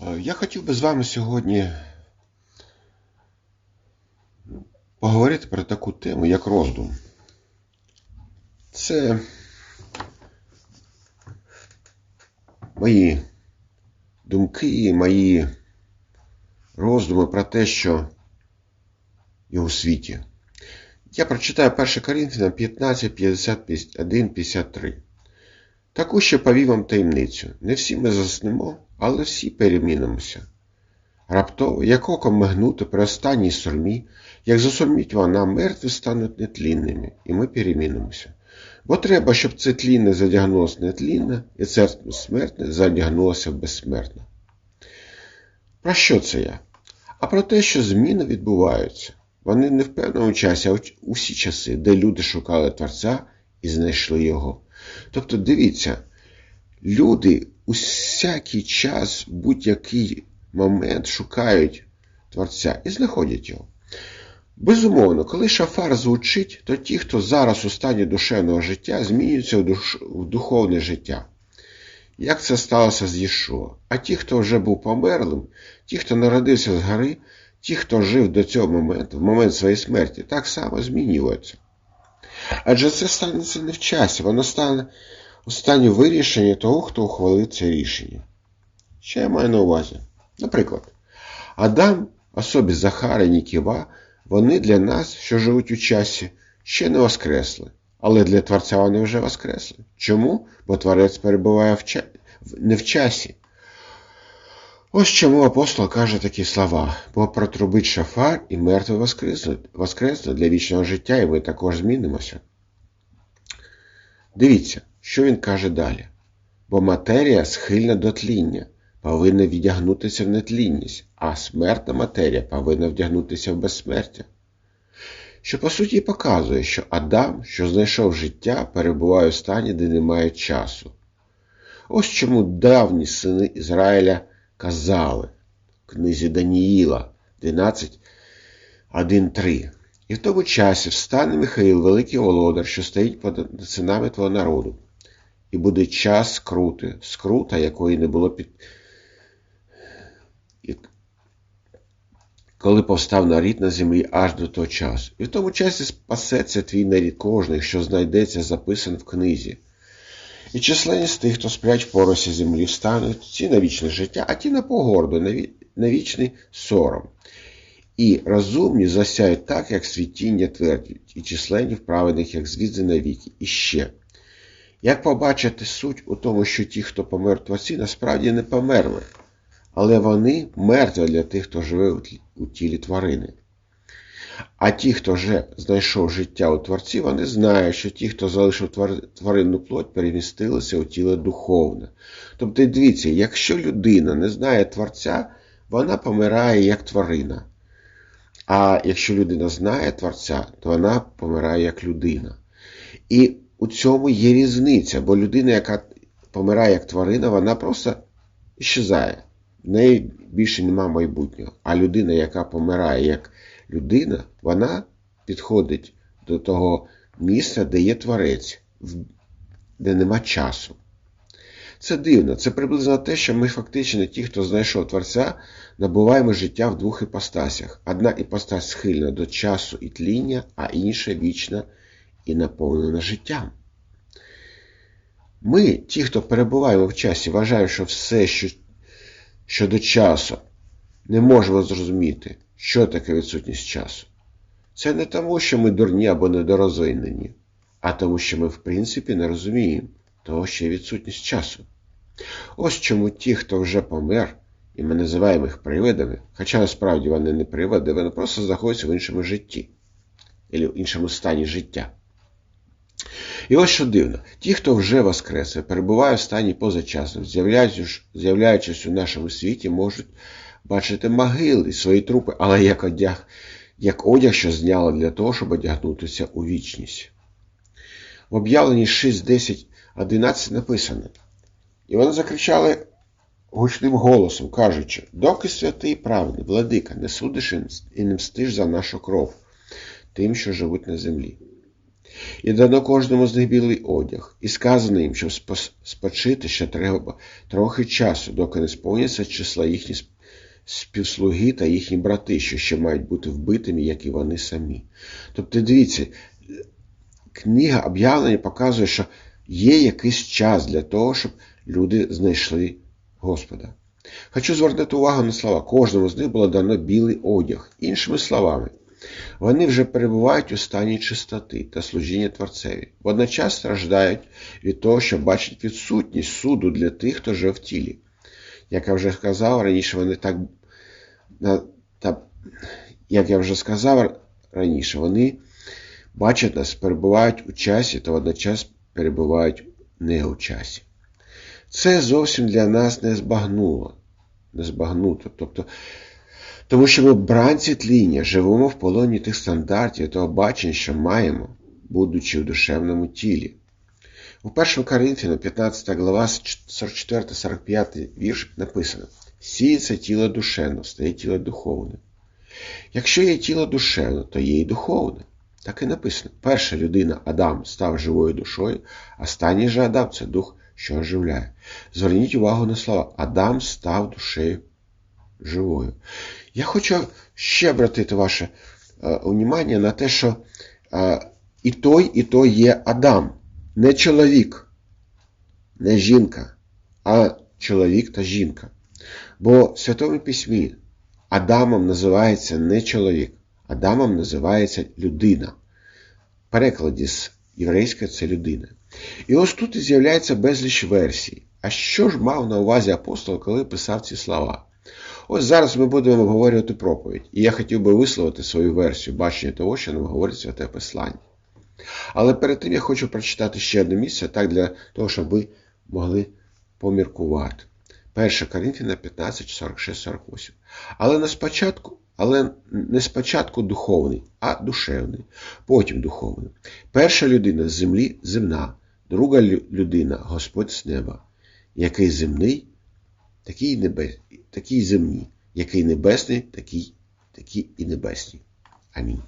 Е, я хотів би з вами сьогодні поговорити про таку тему, як роздум. Це мої думки, мої роздуми про те, що є у світі. Я прочитаю 1 Коринфянам 15, 51, 53. Таку ще повів вам таємницю. Не всі ми заснемо, але всі перемінимося. Раптово, як оком мигнути при останній сурмі, як засурміть вона, мертві стануть нетлінними, і ми перемінимося. Бо треба, щоб це тлінне задягнулося нетлінне, і це смертне задягнулося безсмертне. Про що це я? А про те, що зміни відбуваються. Вони не в певному часі, а усі часи, де люди шукали Творця і знайшли його. Тобто, дивіться, люди у всякий час, будь-який момент шукають Творця і знаходять його. Безумовно, коли шафар звучить, то ті, хто зараз у стані душевного життя, змінюються в духовне життя. Як це сталося з Єшуа? А ті, хто вже був померлим, ті, хто народився з гори, ті, хто жив до цього моменту, в момент своєї смерті, так само змінюються. Адже це станеться не в часі, воно стане у стані вирішення того, хто ухвалив це рішення. Що я маю на увазі? Наприклад, Адам, особі Захара і Ніківа, вони для нас, що живуть у часі, ще не воскресли. Але для Творця вони вже воскресли. Чому? Бо Творець перебуває в ча... не в часі. Ось чому апостол каже такі слова, бо протрубить шафар і мертві воскреснуть, воскреснуть для вічного життя, і ми також змінимося. Дивіться, що він каже далі. Бо матерія схильна до тління, повинна віддягнутися в нетлінність, а смертна матерія повинна вдягнутися в безсмертя. Що по суті показує, що Адам, що знайшов життя, перебуває у стані, де немає часу. Ось чому давні сини Ізраїля казали в книзі Даніїла 12, 1.3. І в тому часі встане Михаїл, великий володар, що стоїть понад синами твого народу, і буде час скрути, скрута, якої не було під. Коли повстав нарід на землі аж до того часу. І в тому часі спасеться твій нарід кожний, що знайдеться записаний в книзі. І численність тих, хто сплять в поросі землі, встануть ці на вічне життя, а ті на погорду, на вічний сором. І розумні засяють так, як світіння твердять, і численні вправених, як звідзи на віки. І ще. Як побачити суть у тому, що ті, хто помер творці, насправді не померли, але вони мертві для тих, хто живе у тілі тварини. А ті, хто вже знайшов життя у Творці, вони знають, що ті, хто залишив тваринну плоть, перемістилися у тіло духовне. Тобто, дивіться, якщо людина не знає Творця, вона помирає як тварина. А якщо людина знає Творця, то вона помирає як людина. І у цьому є різниця, бо людина, яка помирає як тварина, вона просто щезає. В неї більше нема майбутнього. А людина, яка помирає як людина, вона підходить до того місця, де є творець, де нема часу. Це дивно, це приблизно те, що ми фактично, ті, хто знайшов Творця, набуваємо життя в двох іпостасях. Одна іпостась схильна до часу і тління, а інша вічна і наповнена життям. Ми, ті, хто перебуваємо в часі, вважаємо, що все, що, що до часу, не можемо зрозуміти, що таке відсутність часу. Це не тому, що ми дурні або недорозвинені, а тому, що ми, в принципі, не розуміємо того, що є відсутність часу. Ось чому ті, хто вже помер, і ми називаємо їх привидами, хоча насправді вони не привиди, вони просто знаходяться в іншому житті, або в іншому стані життя. І ось що дивно, ті, хто вже воскресе, перебуває в стані позачасу, з'являючись у нашому світі, можуть бачити могили, свої трупи, але як одяг, як одяг, що зняли для того, щоб одягнутися у вічність. В об'явленні 6, 10, 11 написано. І вони закричали гучним голосом, кажучи, доки святий правний, владика, не судиш і не мстиш за нашу кров, тим, що живуть на землі. І дано кожному з них білий одяг, і сказано їм, що спочити ще треба трохи часу, доки не сповняться числа їхні співслуги та їхні брати, що ще мають бути вбитими, як і вони самі. Тобто, дивіться, книга об'явлення показує, що є якийсь час для того, щоб люди знайшли Господа. Хочу звернути увагу на слова. Кожному з них було дано білий одяг. Іншими словами, вони вже перебувають у стані чистоти та служіння Творцеві. Водночас страждають від того, що бачать відсутність суду для тих, хто живе в тілі. Як я вже сказав, раніше вони так, та, як я вже сказав раніше, вони бачать нас, перебувають у часі та водночас перебувають не у часі. Це зовсім для нас не збагнуло. Не збагнуто. Тобто, тому що ми бранці тління живемо в полоні тих стандартів того бачення, що маємо, будучи в душевному тілі. У 1 Коринфяна, 15 глава, 44-45 вірш написано: Сіється тіло душевно, стає тіло духовне. Якщо є тіло душевне, то є і духовне. Так і написано. Перша людина Адам став живою душою, останній же Адам це дух, що оживляє. Зверніть увагу на слова. Адам став душею живою. Я хочу ще обратити ваше е, увагу на те, що е, і той, і той є Адам. Не чоловік, не жінка, а чоловік та жінка. Бо в Святому Письмі Адамом називається не чоловік, Адамом називається людина. В перекладі з єврейська це людина. І ось тут і з'являється безліч версій. А що ж мав на увазі апостол, коли писав ці слова? Ось зараз ми будемо обговорювати проповідь, і я хотів би висловити свою версію бачення того, що нам говорить святе послання. Але перед тим я хочу прочитати ще одне місце, так для того, щоб ви могли поміркувати. 1 Коринфяна 15, 46, 48. Але не спочатку, але не спочатку духовний, а душевний, потім духовний. Перша людина з землі земна, друга людина Господь з неба, який земний, такий небес, такий земні, який небесний, такий, такий і небесний. Амінь.